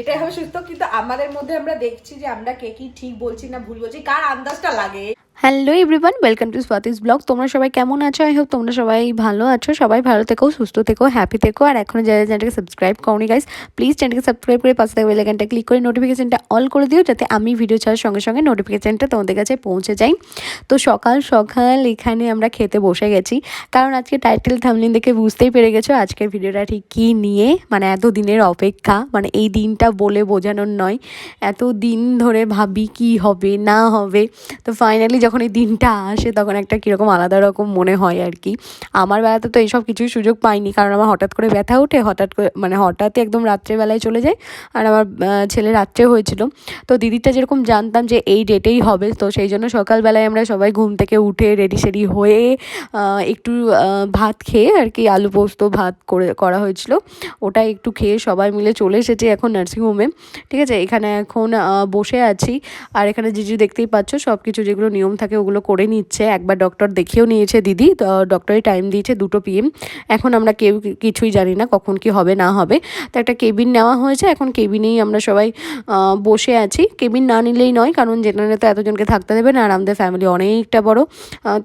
এটাই হবে সুস্থ, কিন্তু আমাদের মধ্যে আমরা দেখছি যে আমরা কে কি ঠিক বলছি না ভুল বলছি, কার আন্দাজটা লাগে? Hello everyone welcome to Swati's blog তোমরা সবাই কেমন আছো? আই হোপ তোমরা সবাই ভালো আছো। সবাই ভালো থেকো, সুস্থ থেকো হ্যাপি থেকো। আর এখনও যারা চ্যানেলটাকে সাবস্ক্রাইব করনি গাইস প্লিজ চ্যানেলকে সাবস্ক্রাইব করে পাশে থাকা বেলাইকানটা ক্লিক করে নোটিফিকেশনটা অল করে দিও, যাতে আমি ভিডিও ছাড়ার সঙ্গে সঙ্গে নোটিফিকেশানটা তোমাদের কাছে পৌঁছে যাই তো সকাল সকাল এখানে আমরা খেতে বসে গেছি। কারণ আজকে টাইটেল থামলিন দেখে বুঝতেই পেরে গেছো আজকের ভিডিওটা ঠিক কী নিয়ে। মানে এত দিনের অপেক্ষা মানে এই দিনটা বলে বোঝানোর নয়। এত দিন ধরে ভাবি কি হবে, না হবে। তো ফাইনালি যখন এই দিনটা আসে, তখন একটা কীরকম আলাদা রকম মনে হয় আর কি। আমার বেলাতে তো এইসব কিছুই সুযোগ পাইনি, কারণ আমার হঠাৎ করে ব্যথা ওঠে, হঠাৎ করে মানে হঠাৎই একদম রাত্রেবেলায় চলে যায়। আর আমার ছেলে রাত্রে হয়েছিল। তো দিদিটা যেরকম জানতাম যে এই ডেটেই হবে, তো সেই জন্য সকালবেলায় আমরা সবাই ঘুম থেকে উঠে রেডি সেডি হয়ে একটু ভাত খেয়ে আর কি আলু পোস্ত ভাত করে, করা হয়েছিল। ওটা একটু খেয়ে সবাই মিলে চলে এসেছি এখন নার্সিংহোমে ঠিক আছে? এখানে এখন বসে আছি। আর এখানে যে জিজু দেখতেই পাচ্ছ সব কিছু যেগুলো নিয়ম থাকে ওগুলো করে নিচ্ছে। একবার ডক্টর দেখেও নিয়েছে দিদি। তো ডক্টরে টাইম দিয়েছে দুটো পিএম এখন আমরা কেউ কিছুই জানি না কখন কি হবে, না হবে। তো একটা কেবিন নেওয়া হয়েছে। এখন কেবিনেই আমরা সবাই বসে আছি। কেবিন না নিলেই নয়, কারণ যেখানে তো এতজনকে থাকতে দেবে না। আর আমাদের ফ্যামিলি অনেকটা বড়।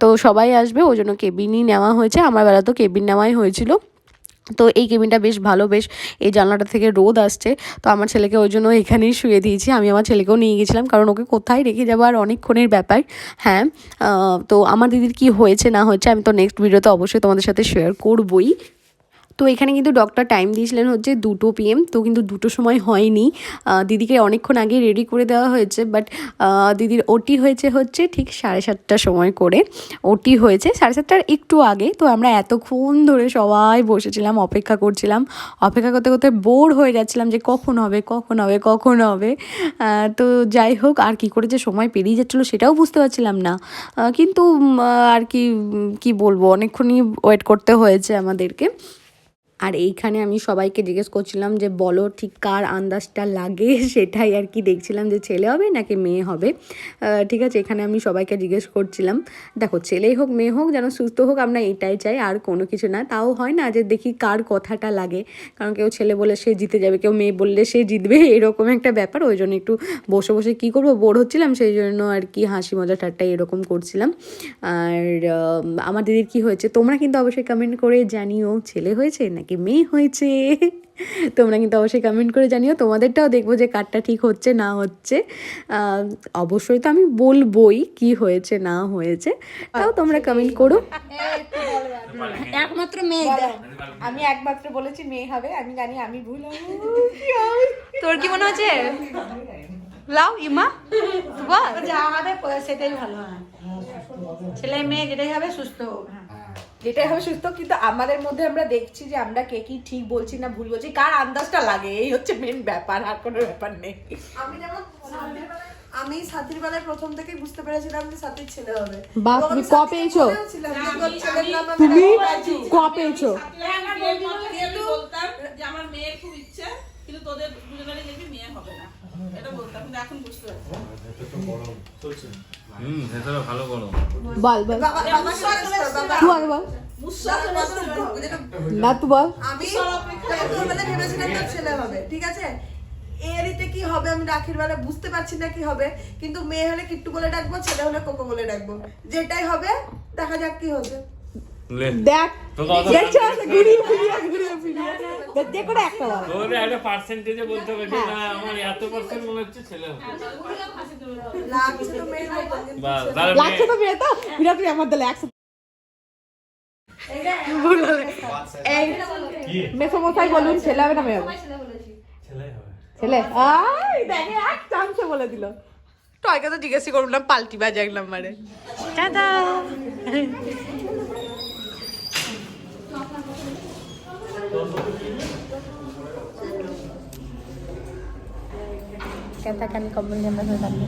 তো সবাই আসবে, ওই জন্য কেবিনই নেওয়া হয়েছে। আমার বেলা তো কেবিন নেওয়াই হয়েছিল। তো এই কেবিনটা বেশ ভালো, বেশ এই জানলাটা থেকে রোদ আসছে। তো আমার ছেলেকে ওই জন্য এখানেই শুয়ে দিয়েছি। আমি আমার ছেলেকেও নিয়ে গেছিলাম কারণ ওকে কোথায় রেখে যাব আর অনেকক্ষণের ব্যাপার। হ্যাঁ তো আমার দিদির কি হয়েছে না হয়েছে আমি তো নেক্সট ভিডিওতে অবশ্যই তোমাদের সাথে শেয়ার করবই। তো এখানে কিন্তু ডক্টর টাইম দিয়েছিলেন হচ্ছে দুটো পিএম তো কিন্তু দুটো সময় হয়নি। দিদিকে অনেকক্ষণ আগে রেডি করে দেওয়া হয়েছে বাট দিদির ওটি হয়েছে হচ্ছে ঠিক সাড়ে সাতটার সময় করে। ওটি হয়েছে সাড়ে সাতটার একটু আগে, তো আমরা এতক্ষণ ধরে সবাই বসেছিলাম, অপেক্ষা করছিলাম। অপেক্ষা করতে করতে বোর হয়ে যাচ্ছিলাম যে কখন হবে কখন হবে কখন হবে। তো যাই হোক, আর কি করে যে সময় পেরিয়ে যাচ্ছিল সেটাও বুঝতে পারছিলাম না। কিন্তু আর কি কি বলব, অনেকক্ষণই ওয়েট করতে হয়েছে আমাদেরকে। আর এইখানে আমি সবাইকে জিজ্ঞেস করছিলাম যে, বলো ঠিক কার আন্দাজটা লাগে? সেটাই আর কি দেখছিলাম যে, ছেলে হবে নাকি মেয়ে হবে। ঠিক আছে, এখানে আমি সবাইকে জিজ্ঞেস করছিলাম, দেখো, ছেলেই হোক, মেয়ে হোক, যেন সুস্থ হোক, আমরা এটাই চাই, আর কোনো কিছু না। তাও হয় না যে, দেখি কার কথাটা লাগে। কারণ কেউ ছেলে বলে সে জিতে যাবে, কেউ মেয়ে বললে সে জিতবে, এরকম একটা ব্যাপার। ওই জন্য একটু বসে বসে কী করব, বোর হচ্ছিলাম, সেই জন্য আর কি হাসি মজা ঠাট্টা এরকম করছিলাম। আর আমার দিদির কি হয়েছে, তোমরা কিন্তু অবশ্যই কমেন্ট করে জানিও, ছেলে হয়েছে নাকি মেয়ে হয়েছে? তোমরা কিন্তু অবশ্যই কমেন্ট করে জানিও। তোমাদেরটাও দেখব যে কারটা ঠিক হচ্ছে না হচ্ছে। অবশ্যই তো আমি বলবোই কি হয়েছে না হয়েছে। তাও তোমরা কমেন্ট করো। একমাত্র মেয়ে আমি একমাত্র বলেছি মেয়ে হবে আমি জানি আমি ভুল তোর কি মনে হচ্ছে? লাও ইমা। যা হবে সেটাই ভালো হয়। ছেলে মেয়ে যেটাই হবে সুস্থ হোক। যেটাই হবে সুস্থ কিন্তু আমাদের মধ্যে আমরা দেখছি যে আমরা কে কি ঠিক বলছি না ভুল বলছি কার আন্দাজটা লাগে? এই হচ্ছে মেন ব্যাপার আর কোনো ব্যাপার নেই। আমি যেমন আমি সাথীর বেলায় প্রথম থেকেই বুঝতে পেরেছিলাম যে সাথীর ছেলে হবে। এবং তুমি ক পেয়েছ? তুমি ক পেয়েছ আমি বলতাম যে আমার মেয়ের খুব ইচ্ছে কিন্তু তোদের দুজনেরই দেখবি মেয়ে হবে না। হুম ভেতরে ভালো গরম। বল বল। তুই আগে বল। না তুই বল। আমি ভেবেছিলাম তোর ছেলে হবে ঠিক আছে? এরিতে কি হবে? আমি রাখির বেলা বুঝতে পারছি না কি হবে কিন্তু মেয়ে হলে কিট্টু বলে ডাকবো ছেলে হলে কোকো বলে ডাকবো। যেটাই হবে দেখা যাক কি হবে লে। দেখ দেখছ? ঘুরিয়ে ঘুরিয়ে দেখ, যে করে একটা বল। একটা পার্সেন্টেজে বলতে হবে যে না আমার এত পার্সেন্ট মনে হচ্ছে ছেলে হবে। লাগছে তো লাগছে তো মেয়ে তো? বিরাট তুই আমার দিলে একশো মেসোমশাই বলুন ছেলে হবে না মেয়ে হবে? ছেলে আই দেখে এক চান্সে বলে দিল। টয়কে তো জিজ্ঞাসা করলাম পাল্টি বাজে এক নম্বরে Katakan komennya Mas Tadi.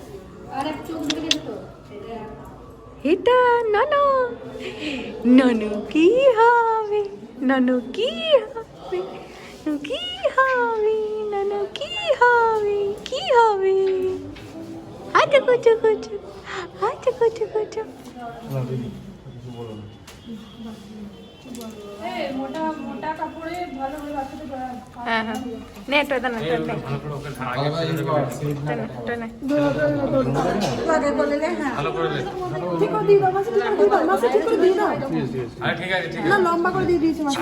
এটা নানু। নানু কি হবে? নানু কি হবে? কি হবে? নানু কি হবে? কি হবে? আচ্ছা কুচু কুচু আচ্ছা কুচু কুচু হ্যাঁ হ্যাঁ। নে এটা নে একটু নে এটা নে। আগে বলে নে, হ্যাঁ ভালো করে লে। ঠিক করে দিই বাবা ঠিক করে দিই বাবা ঠিক করে দিই না আরে ঠিক আছে ঠিক না লম্বা করে দিয়ে দিয়েছি মাসে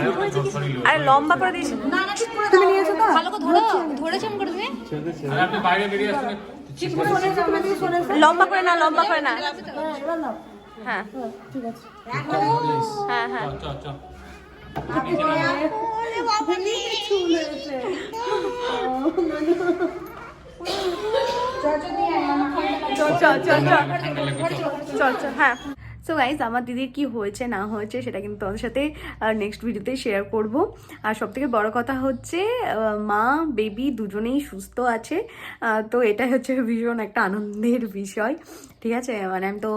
আরে লম্বা করে দিস না না ঠিক করে তুমি নিয়েছো তো? ভালো করে ধরো। করে আরে আপনি বাইরে বেরিয়ে আসুন শোনেছো লম্বা করে না লম্বা করে না। হ্যাঁ নাও। হ্যাঁ। ঠিক আছে। হ্যাঁ হ্যাঁ। হ্যাঁ সো গাইজ আমার দিদির কি হয়েছে না হয়েছে সেটা কিন্তু তোমাদের সাথে নেক্সট ভিডিওতে শেয়ার করব আর সব থেকে বড় কথা হচ্ছে মা বেবি দুজনেই সুস্থ আছে তো এটাই হচ্ছে ভীষণ একটা আনন্দের বিষয় ঠিক আছে মানে আমি তো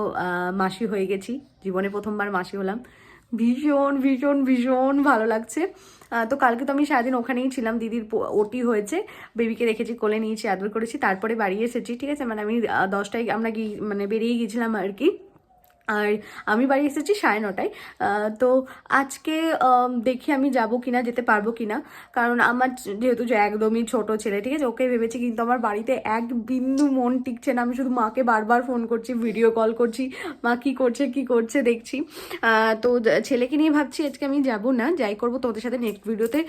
মাসি হয়ে গেছি জীবনে প্রথমবার মাসি হলাম ভীষণ ভীষণ ভীষণ ভালো লাগছে। তো কালকে তো আমি সারাদিন ওখানেই ছিলাম। দিদির ওটি হয়েছে। বেবিকে রেখেছি কোলে নিয়েছি আদর করেছি। তারপরে বাড়ি এসেছি, ঠিক আছে? মানে আমি দশটায় আমরা গিয়ে মানে বেরিয়ে গিয়েছিলাম আর কি। আর আমি বাড়ি এসেছি সাড়ে নটায়। তো আজকে দেখি আমি যাব কিনা, যেতে পারব কিনা। কারণ আমার যেহেতু যে একদমই ছোট ছেলে, ঠিক আছে? ওকে ভেবেছি কিন্তু আমার বাড়িতে এক বিন্দু মন টিকছে না। আমি শুধু মাকে বারবার ফোন করছি ভিডিও কল করছি, মা কি করছে কি করছে দেখছি। তো ছেলেকে নিয়ে ভাবছি আজকে আমি যাব না, যাই করব তোদের সাথে নেক্সট ভিডিওতে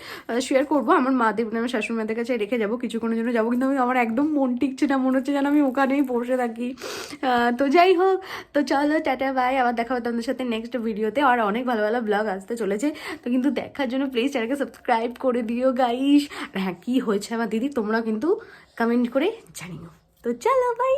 শেয়ার করব। আমার মা দেব, আমার শাশুড়ি মাদের কাছে রেখে যাব, কিছুক্ষণের জন্য যাব। কিন্তু আমি, আমার একদম মন টিকছে না, মনে হচ্ছে যেন আমি ওখানেই বসে থাকি। তো যাই হোক, তো চলো, টাটা বাই আবার দেখা হবে তোমাদের সাথে নেক্সট ভিডিওতে আর অনেক ভালো ভালো ব্লগ আসতে চলেছে। তো কিন্তু দেখার জন্য প্লিজ চ্যানেলকে সাবস্ক্রাইব করে দিও গাইস আর হ্যাঁ কী হয়েছে আমার দিদি তোমরা কিন্তু কমেন্ট করে জানিও। তো চলো বাই